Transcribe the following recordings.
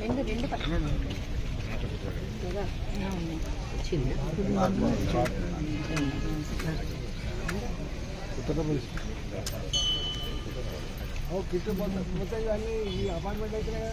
రెండు రెండు కిట్టు మొత్తం ఇవన్నీ ఈ అపార్ట్మెంట్ అయితే కదా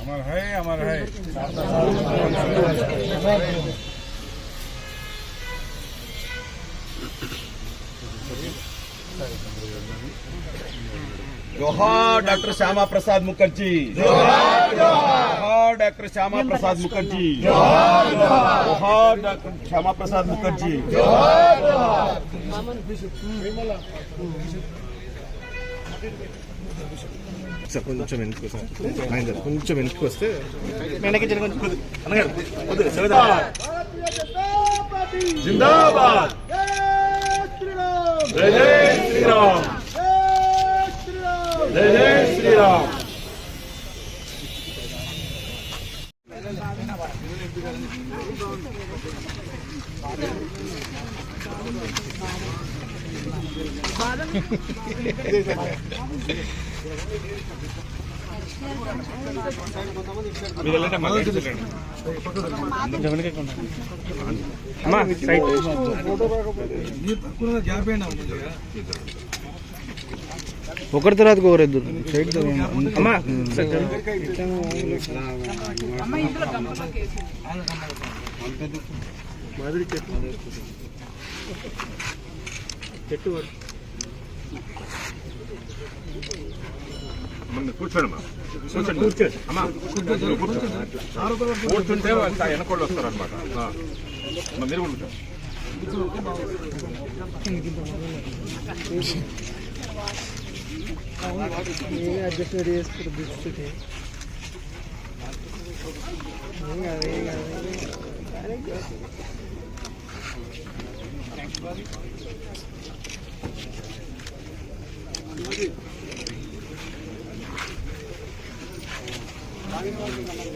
अमर है अमर है। जोहार डॉक्टर श्यामा प्रसाद मुखर्जी। जोहार डॉक्टर श्यामा प्रसाद मुखर्जी। जोहार डॉक्टर श्यामा प्रसाद मुखर्जी। సార్ కొంచెం వెనుకో సార్ ఆయన కొంచెం వెనుకకి వస్తే వెనక్కి జరిగిన కొంచెం అనగారు వద్దు సవితా జిందాబాద్ జై శ్రీరామ్ జై శ్రీరామ్ Thank you. ఒకరి తర్వాత ఒకరిద్దరు సైడ్ అమ్మా కూర్చోండి కూర్చోండి కూర్చోండి అమ్మా కూర్చోండి కూర్చుంటే వెనకోళ్ళు వస్తారు అనమాట మీరు కూడా కూర్చోండి అడ్జస్ట్మెంట్ చేసుకుంటారు దుస్థితి ఏం కాదు ఏం కాదు కూర్చోండి